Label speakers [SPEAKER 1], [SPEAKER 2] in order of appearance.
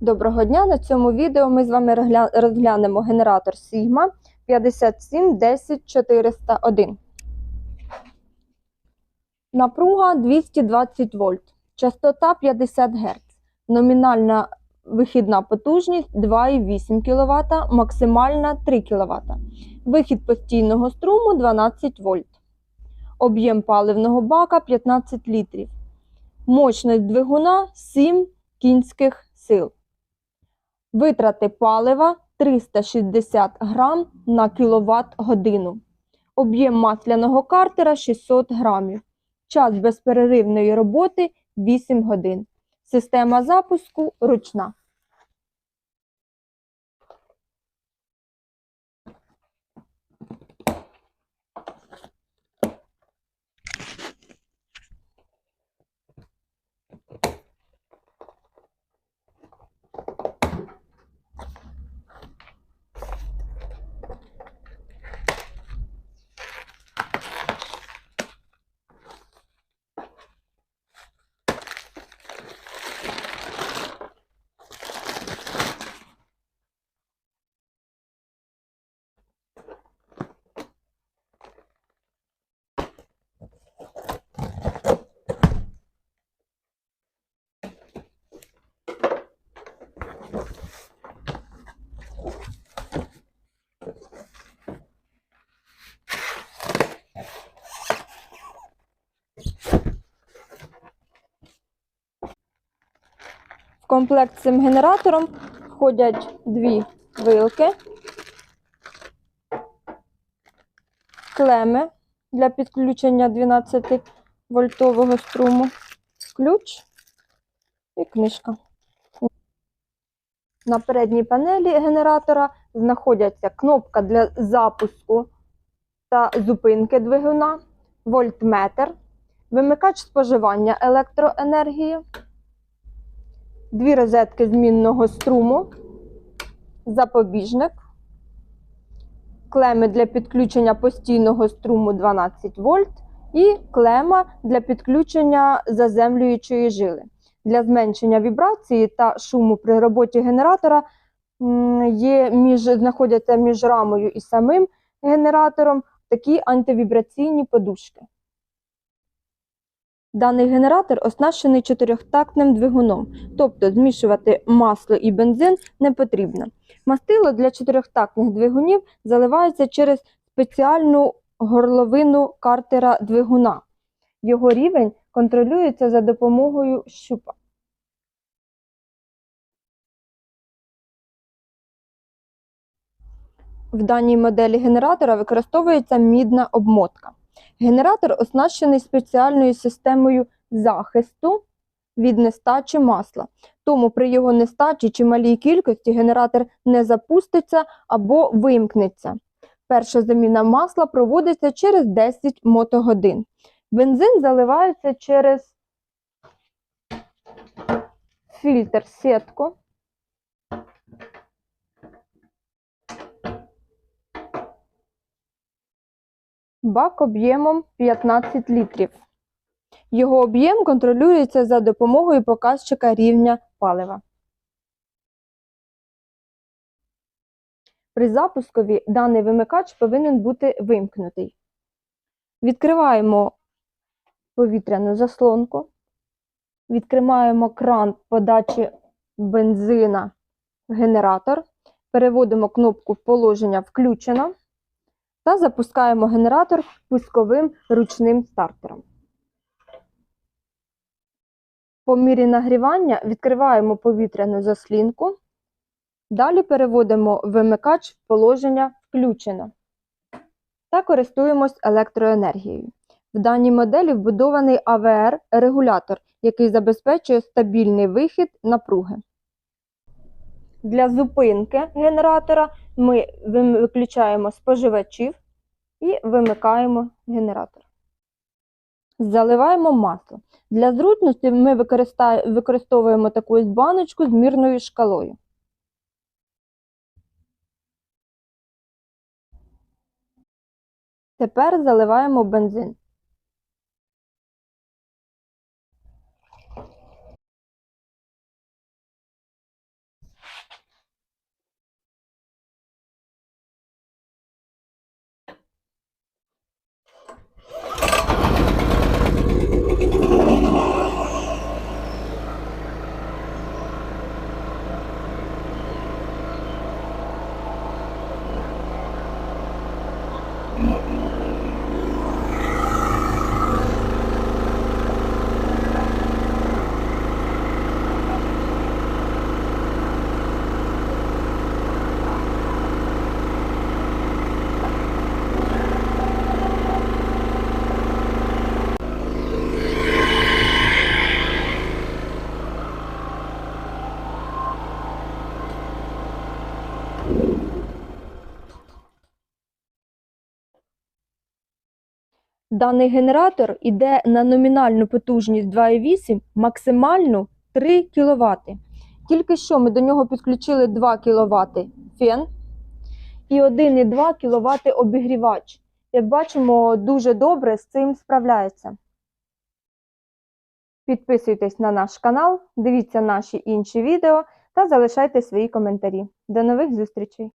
[SPEAKER 1] Доброго дня! На цьому відео ми з вами розглянемо генератор Sigma 5710401. Напруга 220 вольт, частота 50 Гц, номінальна вихідна потужність 2,8 кВт, максимальна 3 кВт, вихід постійного струму 12 вольт, об'єм паливного бака 15 літрів, мощність двигуна 7 кінських сил. Витрати палива 360 грам на кіловат годину. Об'єм масляного картера 600 грамів. Час безперервної роботи 8 годин. Система запуску ручна. Комплект з цим генератором. Входять дві вилки, клеми для підключення 12 вольтового струму, ключ і книжка. На передній панелі генератора знаходяться кнопка для запуску та зупинки двигуна, вольтметр, вимикач споживання електроенергії, дві розетки змінного струму, запобіжник, клеми для підключення постійного струму 12 вольт і клема для підключення заземлюючої жили. Для зменшення вібрації та шуму при роботі генератора є між, знаходяться між рамою і самим генератором такі антивібраційні подушки. Даний генератор оснащений чотирьохтактним двигуном, тобто змішувати масло і бензин не потрібно. Мастило для чотирьохтактних двигунів заливається через спеціальну горловину картера двигуна. Його рівень контролюється за допомогою щупа. В даній моделі генератора використовується мідна обмотка. Генератор оснащений спеціальною системою захисту від нестачі масла. Тому при його нестачі чи малій кількості генератор не запуститься або вимкнеться. Перша заміна масла проводиться через 10 мотогодин. Бензин заливається через фільтр сітку. Бак об'ємом 15 літрів. Його об'єм контролюється за допомогою показчика рівня палива. При запускові даний вимикач повинен бути вимкнутий. Відкриваємо повітряну заслонку, відкриваємо кран подачі бензина в генератор, переводимо кнопку положення включено та запускаємо генератор пусковим ручним стартером. По мірі нагрівання відкриваємо повітряну заслінку, далі переводимо вимикач в положення включено та користуємось електроенергією. В даній моделі вбудований АВР-регулятор, який забезпечує стабільний вихід напруги. Для зупинки генератора ми виключаємо споживачів і вимикаємо генератор. Заливаємо масло. Для зручності ми використовуємо таку баночку з мірною шкалою. Тепер заливаємо бензин. Mm-hmm. Даний генератор йде на номінальну потужність 2,8, максимальну 3 кВт. Тільки що ми до нього підключили 2 кВт фен і 1,2 кВт обігрівач. Як бачимо, дуже добре з цим справляється. Підписуйтесь на наш канал, дивіться наші інші відео та залишайте свої коментарі. До нових зустрічей!